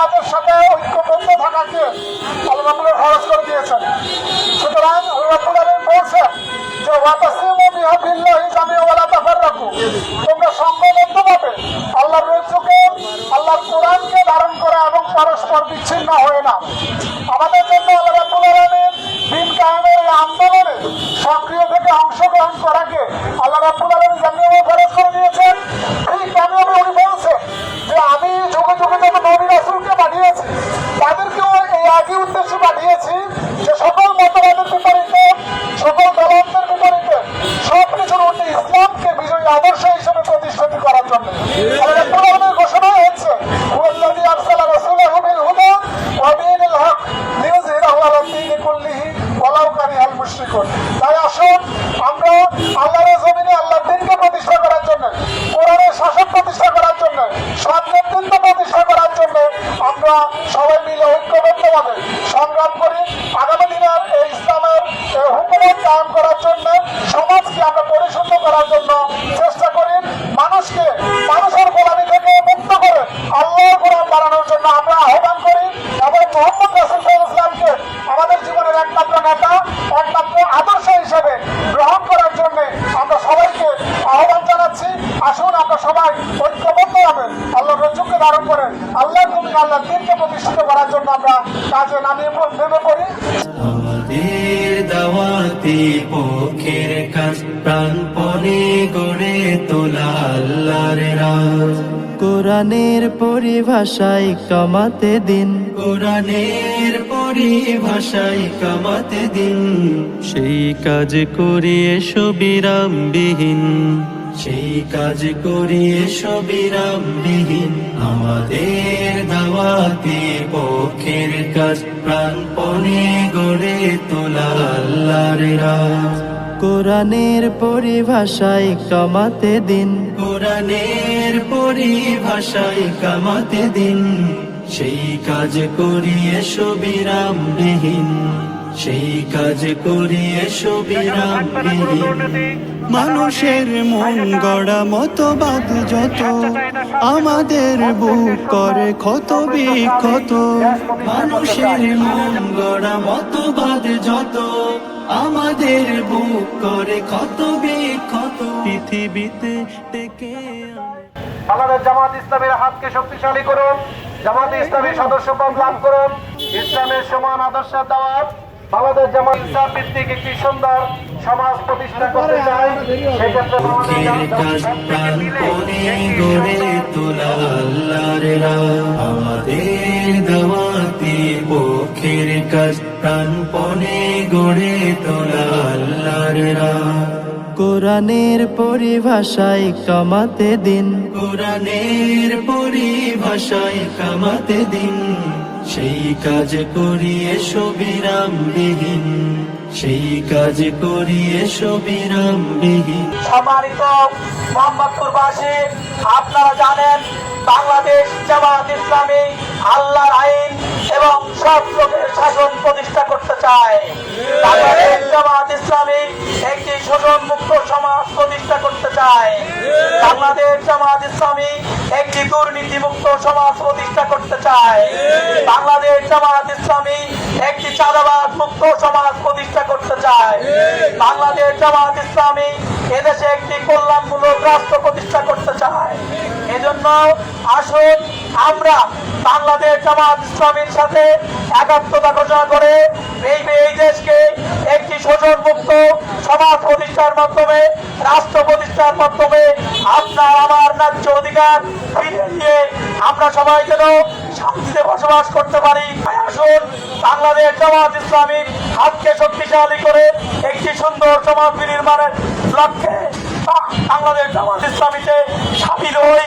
জামাতের সাথে ঐক্যবদ্ধ থাকাকে আল্লাহ খরচ করে দিয়েছেন। সুতরাং আল্লাহ বলছেন যে, ওয়াতাসিমু বিহাবিল্লাহি জামিউ ওয়ালা তাফাররাকু। তোমরা সংঘবদ্ধভাবে আল্লাহর রজ্জুকে আল্লাহর কোরআনকে ধারণ করা এবং পরস্পর বিচ্ছিন্ন হয়ে না জন্য রাব্বুল আলামিনের ঘোষণা হয়েছে হুয়াল্লাযী আরসালা রাসূলাহু বিল হুদা ওয়া দীনিল হক লিইয়ুযহিরাহু আলা দীনি কুল্লিহি ওয়ালাউ কারিহাল করার জন্য আমরা কাজে নামিয়ে নেমে পড়ি। আমাদের দাওয়াতি পক্ষের কাজ প্রাণপণে গড়ে তোলা আল্লাহর রাজ। কোরআনের পরিভাষায় কামাতে দিন। কোরআনের পরিভাষায় কামাতে দিন। সেই কাজ করি এসো বিরামবিহীন সেই কাজ করিয়ে সবিরামবিহীন। আমাদের দাওয়াতে পক্ষের কাজ প্রাণপণে গড়ে তোলা আল্লাহর রাজ। কোরআনের পরিভাষায় কামাতে দিন। কোরআনের পরিভাষায় কামাতে দিন। সেই কাজ করিয়ে সবিরামবিহীন। সেই কাজ করিয়ে সবিরামবিহীন মানুষের মন গড়া মতবাদ যত, আমাদের বুক করে ক্ষত বিক্ষত। মানুষের মন গড়া মতবাদ যত, আমাদের বুক করে ক্ষত বিক্ষত। পৃথিবীতে আনে। বাংলাদেশ জামাত ইসলামের হাতকে শক্তিশালী করুন। জামাত ইসলামী সদস্যপদ লাভ করুন। ইসলামের সমান আদর্শের দাওয়াত। বাংলাদেশ জামাত ইসলাম ভিত্তিক একটি সুন্দর সমাজ প্রতিষ্ঠা করতে চাই সেক্ষেত্রে আমাদের গড়ে তোলা আল্লাহর রাহ। আমাদের দাওয়াতি পক্ষের কাজ প্রাণপণে গড়ে তোলা আল্লাহর রাহ। কোরআনের পরিভাষায় কামাতে দিন। কোরআনের পরিভাষায় কামাতে দিন। সেই কাজ করিয়ে সবিরামবিহীন। সেই কাজ করিয়ে সবিরামবিহীন। সম্মানিত মোহাম্মদপুরবাসী, আপনারা জানেন বাংলাদেশ জামাত ইসলামী আল্লাহর আইন এবং সব লোকের শাসন প্রতিষ্ঠা করতে চায়। বাংলাদেশ জামাত ইসলামী একটি শোষণ মুক্ত সমাজ প্রতিষ্ঠা করতে চায়। বাংলাদেশ জামাত ইসলামী একটি দুর্নীতি মুক্ত সমাজ প্রতিষ্ঠা করতে চায়। বাংলাদেশ জামাত ইসলামী একটি চাঁদাবাদ মুক্ত সমাজ প্রতিষ্ঠা করতে চায়। বাংলাদেশ জামাত ইসলামী এদেশে একটি কল্যাণমূলক রাষ্ট্র প্রতিষ্ঠা করতে চায়। এজন্য আসুন আমরা বাংলাদেশ জামাত ইসলামীর সাথে একাত্মতা ঘোষণা করে এই এই দেশকে একটি শোষণ মুক্ত সমাজ প্রতিষ্ঠার মাধ্যমে, রাষ্ট্র প্রতিষ্ঠার মাধ্যমে আপনার আমার অধিকার ফিরিয়ে আমরা সবাই যেন শান্তিতে বসবাস করতে পারি। আসুন বাংলাদেশ জামাত ইসলামীর হাতকে শক্তিশালী করে একটি সুন্দর সমাজ নির্মাণের লক্ষ্যে বাংলাদেশ জামাত ইসলামীতে সামিল হই।